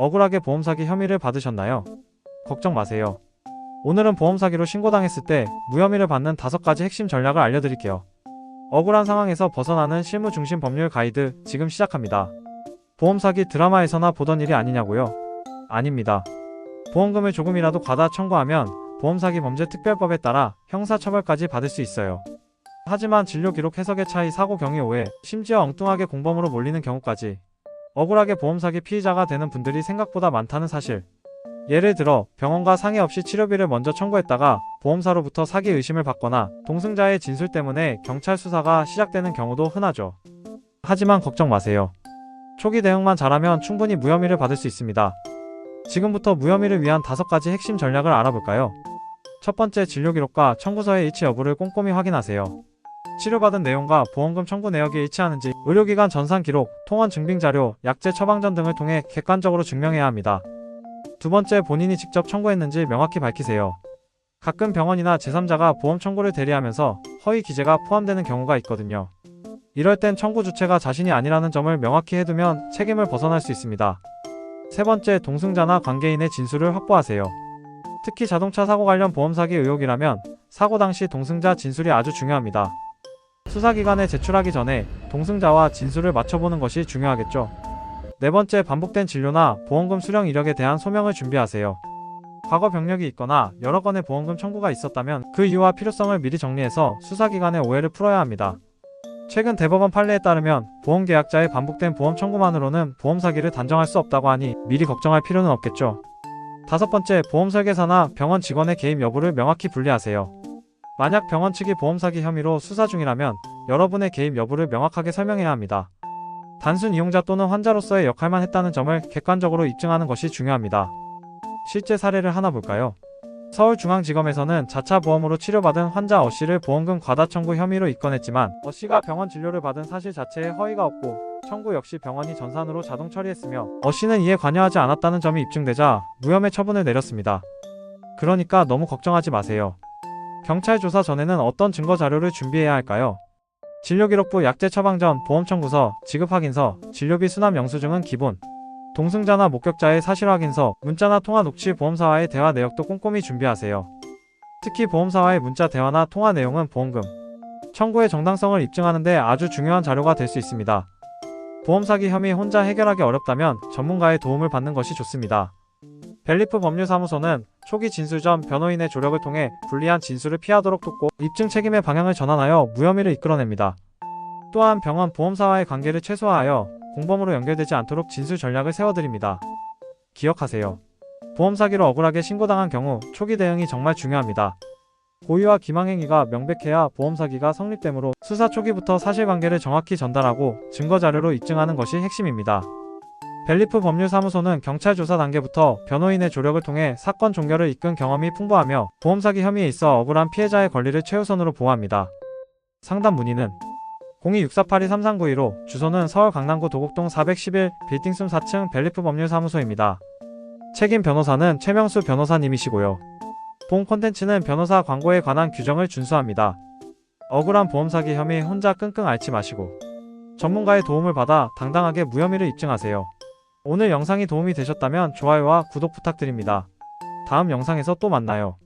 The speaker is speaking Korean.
억울하게 보험 사기 혐의를 받으셨나요? 걱정 마세요. 오늘은 보험 사기로 신고당했을 때 무혐의를 받는 다섯 가지 핵심 전략을 알려드릴게요. 억울한 상황에서 벗어나는 실무 중심 법률 가이드 지금 시작합니다. 보험 사기 드라마에서나 보던 일이 아니냐고요? 아닙니다. 보험금을 조금이라도 과다 청구하면 보험 사기 범죄 특별법에 따라 형사 처벌까지 받을 수 있어요. 하지만 진료 기록 해석의 차이, 사고 경위 오해, 심지어 엉뚱하게 공범으로 몰리는 경우까지 억울하게 보험 사기 피의자가 되는 분들이 생각보다 많다는 사실. 예를 들어 병원과 상의 없이 치료비를 먼저 청구했다가 보험사로부터 사기 의심을 받거나 동승자의 진술 때문에 경찰 수사가 시작되는 경우도 흔하죠. 하지만 걱정 마세요. 초기 대응만 잘하면 충분히 무혐의를 받을 수 있습니다. 지금부터 무혐의를 위한 다섯 가지 핵심 전략을 알아볼까요? 첫 번째 진료 기록과 청구서의 일치 여부를 꼼꼼히 확인하세요. 치료받은 내용과 보험금 청구 내역이 일치하는지 의료기관 전산 기록, 통원 증빙 자료, 약제 처방전 등을 통해 객관적으로 증명해야 합니다. 두 번째 본인이 직접 청구했는지 명확히 밝히세요. 가끔 병원이나 제3자가 보험 청구를 대리하면서 허위 기재가 포함되는 경우가 있거든요. 이럴 땐 청구 주체가 자신이 아니라는 점을 명확히 해두면 책임을 벗어날 수 있습니다. 세 번째 동승자나 관계인의 진술을 확보하세요. 특히 자동차 사고 관련 보험 사기 의혹이라면 사고 당시 동승자 진술이 아주 중요합니다. 수사기관에 제출하기 전에 동승자와 진술을 맞춰보는 것이 중요하겠죠. 네 번째 반복된 진료나 보험금 수령 이력에 대한 소명을 준비하세요. 과거 병력이 있거나 여러 건의 보험금 청구가 있었다면 그 이유와 필요성을 미리 정리해서 수사기관의 오해를 풀어야 합니다. 최근 대법원 판례에 따르면 보험계약자의 반복된 보험 청구만으로는 보험 사기를 단정할 수 없다고 하니 미리 걱정할 필요는 없겠죠. 다섯 번째, 보험 설계사나 병원 직원의 개입 여부를 명확히 분리하세요. 만약 병원 측이 보험 사기 혐의로 수사 중이라면 여러분의 개입 여부를 명확하게 설명해야 합니다. 단순 이용자 또는 환자로서의 역할만 했다는 점을 객관적으로 입증하는 것이 중요합니다. 실제 사례를 하나 볼까요? 서울중앙지검에서는 자차 보험으로 치료받은 환자 어 씨를 보험금 과다 청구 혐의로 입건했지만 어 씨가 병원 진료를 받은 사실 자체에 허위가 없고 청구 역시 병원이 전산으로 자동 처리했으며 어 씨는 이에 관여하지 않았다는 점이 입증되자 무혐의 처분을 내렸습니다. 그러니까 너무 걱정하지 마세요. 경찰 조사 전에는 어떤 증거 자료를 준비해야 할까요? 진료기록부 약제 처방전, 보험 청구서, 지급 확인서, 진료비 수납 영수증은 기본. 동승자나 목격자의 사실 확인서, 문자나 통화 녹취 보험사와의 대화 내역도 꼼꼼히 준비하세요. 특히 보험사와의 문자 대화나 통화 내용은 보험금 청구의 정당성을 입증하는 데 아주 중요한 자료가 될 수 있습니다. 보험 사기 혐의 혼자 해결하기 어렵다면 전문가의 도움을 받는 것이 좋습니다. 벨리프 법률사무소는 초기 진술 전 변호인의 조력을 통해 불리한 진술을 피하도록 돕고 입증 책임의 방향을 전환하여 무혐의를 이끌어냅니다. 또한 병원 보험사와의 관계를 최소화하여 공범으로 연결되지 않도록 진술 전략을 세워드립니다. 기억하세요. 보험 사기로 억울하게 신고당한 경우 초기 대응이 정말 중요합니다. 고의와 기망행위가 명백해야 보험 사기가 성립되므로 수사 초기부터 사실관계를 정확히 전달하고 증거 자료로 입증하는 것이 핵심입니다. 벨리프 법률사무소는 경찰 조사 단계부터 변호인의 조력을 통해 사건 종결을 이끈 경험이 풍부하며 보험 사기 혐의에 있어 억울한 피해자의 권리를 최우선으로 보호합니다. 상담 문의는 02-6482-3392로 주소는 서울 강남구 도곡동 411 빌딩 숨 4층 벨리프 법률사무소입니다. 책임 변호사는 최명수 변호사님이시고요. 본 콘텐츠는 변호사 광고에 관한 규정을 준수합니다. 억울한 보험 사기 혐의 혼자 끙끙 앓지 마시고 전문가의 도움을 받아 당당하게 무혐의를 입증하세요. 오늘 영상이 도움이 되셨다면 좋아요와 구독 부탁드립니다. 다음 영상에서 또 만나요.